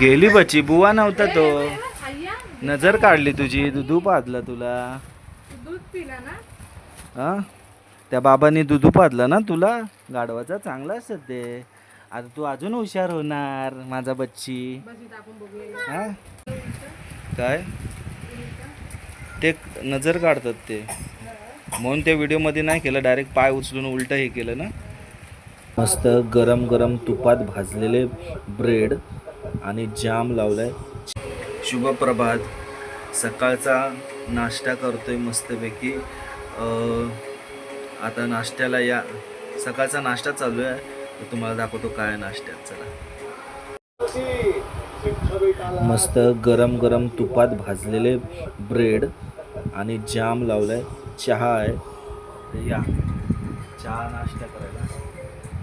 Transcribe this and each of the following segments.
गेली बच्ची बुवा नव्हता तो. नजर काढली तुझी दुधू पाजला तुला. दूध पिला ना हा? त्या बाबांनी दुधू पाजला ना तुला? गाढवाचा चांगला असत ते. आता तू अजून हुशार होणार माझा बच्ची. हा? काय? ते नजर काढतात ते. म्हणून त्या व्हिडिओमध्ये नाही केलं डायरेक्ट पाय उचलून उलट हे केलं ना? मस्त गरम गरम तुपात भाजलेले ब्रेड आणि जाम लावलाय. शुभ प्रभात. सकाळचा नाश्ता करतोय मस्तपैकी. आता नाश्त्याला या. सकाळचा नाश्ता चालू आहे. तुम्हाला दाखवतो काय नाश्त्यात चला. मस्त गरम गरम तुपात भाजलेले ब्रेड आणि जाम लावलाय. चहा आहे. या. चहा नाश्ता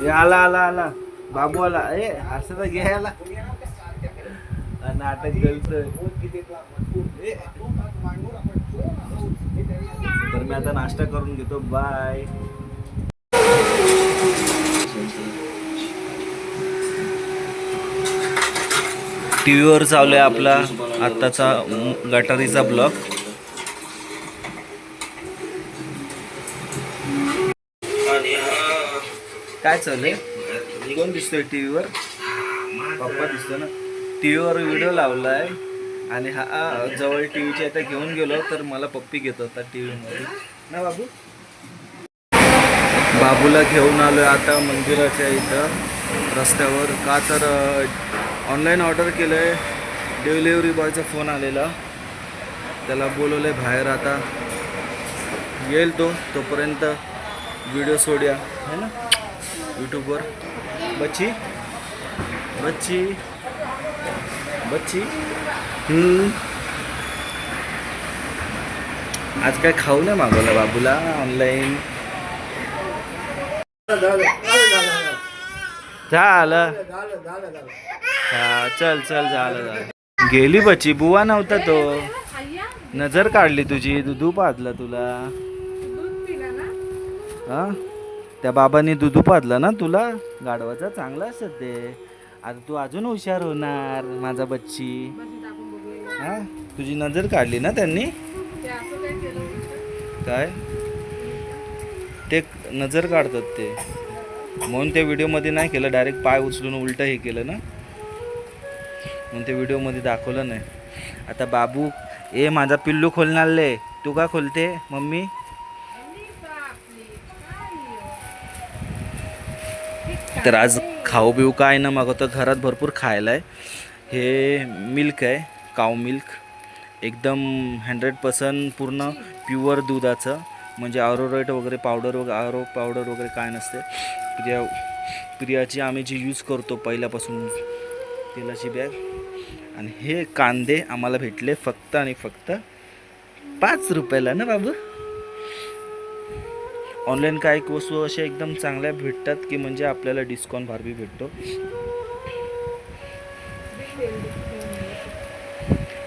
हे आला आला आला. बाबू आला. ए असं तर घ्यायला नाटक करतोय तर मी आता नाश्ता करून घेतो. बाय. टी व्हीवर चालू आहे आपला आत्ताचा गटारीचा ब्लॉग. काय चाललंय? कोण दिसतोय टी व्हीवर पप्पा दिसतो ना? टी व्हीवर व्हिडिओ आहे आणि हा जवळ टी व्हीच्या इथं घेऊन गेलो तर मला पप्पी घेत होता टी व्हीमध्ये ना बाबू? बाबूला घेऊन आलो आता मंदिराच्या इथं रस्त्यावर. का तर ऑनलाईन ऑर्डर केलं आहे डिलिव्हरी बॉयचा फोन आलेला. त्याला बोलवलं आहे बाहेर आता. येईल तो तोपर्यंत व्हिडिओ सोडूया. है ना? यूट्यूबवर. बच्ची? बच्ची? बच्ची? हम्म. आज काय खाऊ नाही मागवलं बाबूला ऑनलाईन झालं. हा चल चल झालं झालं. गेली बच्ची बुवा नव्हता तो. नजर काढली तुझी दुधू पाजला तुला. हा? त्या बाबांनी दुधू पाजलं ना तुला? गाढवाचा चांगला असत ते. आता तू अजून हुशार होणार माझा बच्ची. हां? हा तुझी नजर काढली ना त्यांनी? काय? ते नजर काढतात ते. म्हणून त्या व्हिडिओमध्ये नाही केलं डायरेक्ट पाय उचलून उलट हे केलं ना? म्हणून ते व्हिडिओमध्ये दाखवलं नाही. आता बाबू ए माझा पिल्लू खोलणार तू का खोलते मम्मी? तर आज खाऊ बिऊ काय ना मागवतं घरात भरपूर खायला आहे. हे मिल्क आहे काव मिल्क. एकदम हंड्रेड पर्सेंट पूर्ण प्युअर दुधाचं. म्हणजे आरोरेट वगैरे पावडर वगैरे आरो पावडर वगैरे काय नसते. प्रिया प्रियाची आम्ही जी यूज करतो पहिल्यापासून तेलाची बॅग आणि हे कांदे आम्हाला भेटले फक्त आणि फक्त पाच रुपयाला ना बाबू? ऑनलाईन काही वस्तू अशा एकदम चांगल्या भेटतात की म्हणजे आपल्याला डिस्काउंट भारबी भेटतो.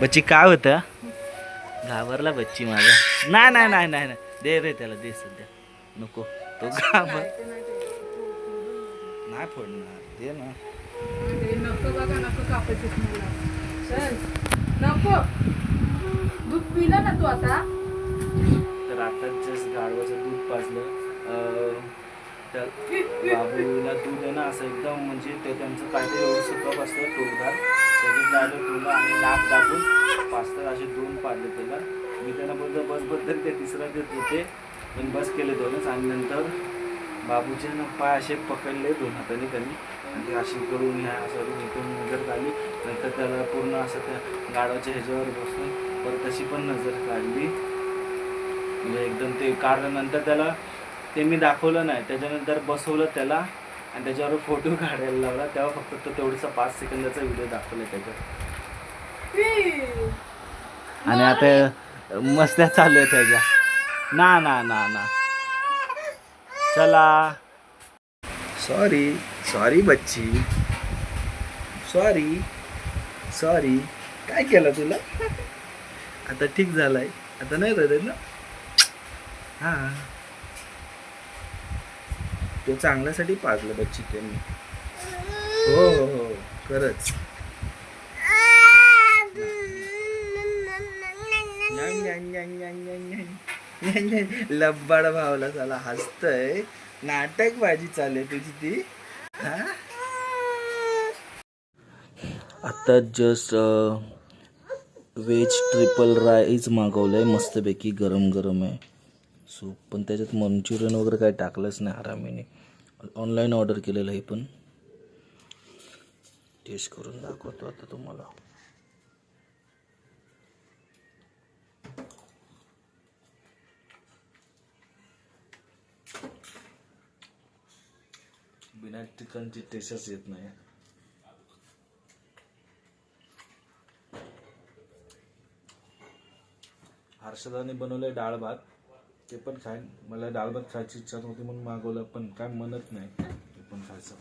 बच्ची काय होतं? घाबरला बच्ची माझा. नाही नाही नाही नाही नाही. दे रे त्याला दे सध्या. नको. तो घाबर नाही फोडणार दे ना. नको बघा नको. दूध पिला ना तू आता. तर आता जस्ट गाढवाचं दूध पाजलं. तर बाबूला दूध आहे ना असं एकदम म्हणजे ते त्यांचं काहीतरी एवढंसं कप असतं टोलदार त्याच्यात डायरेक्ट टोलं आणि नाक दाबून पाचतात असे दोन पाडले त्याला. मी त्यांना बोलतो बसबद्दल ते तिसरा देत होते पण बस केले दोनच आणि नंतर बाबूचे ना पाय असे पकडले दोन हाताने त्यांनी. आणि अशी करून ह्या असं करून इथून नजर काढली नंतर त्याला पूर्ण असं त्या गाडवाच्या ह्याच्यावर बसून परत तशी पण नजर काढली. म्हणजे एकदम ते काढल्यानंतर त्याला ते मी दाखवलं नाही. त्याच्यानंतर बसवलं त्याला आणि त्याच्यावर फोटो काढायला लावला. तेव्हा फक्त तो तेवढासा पाच सेकंदाचा व्हिडिओ दाखवला त्याच्यात. आणि आता मस्त्या चालू आहे त्याच्या. ना ना ना ना. चला. सॉरी सॉरी बच्ची. सॉरी सॉरी काय केलं तुला? आता ठीक झालंय. आता नाही रडत ना? हा. तो चांगल्यासाठी पाजलं बघ चिकन हो, हो हो हो खरंच. लब्बाड भावला चला हसतय. नाटक बाजी चालू तुझी ती. आता जस्ट व्हेज ट्रिपल राईस मागवलंय. मस्तपैकी गरम गरम आहे. सूप पण त्याच्यात मंचुरियन वगैरे काही टाकलंच नाही आरामीने. ऑनलाईन ऑर्डर केलेलं आहे पण. टेस्ट करून दाखवतो आता तुम्हाला. बिना चिकनची टेस्टच येत नाही. हर्षदाने बनवले डाळ भात. ते पण खाईन. मला डाळ भात खायची इच्छा नव्हती म्हणून मागवलं पण काय म्हणत नाही. ते पण खायचं.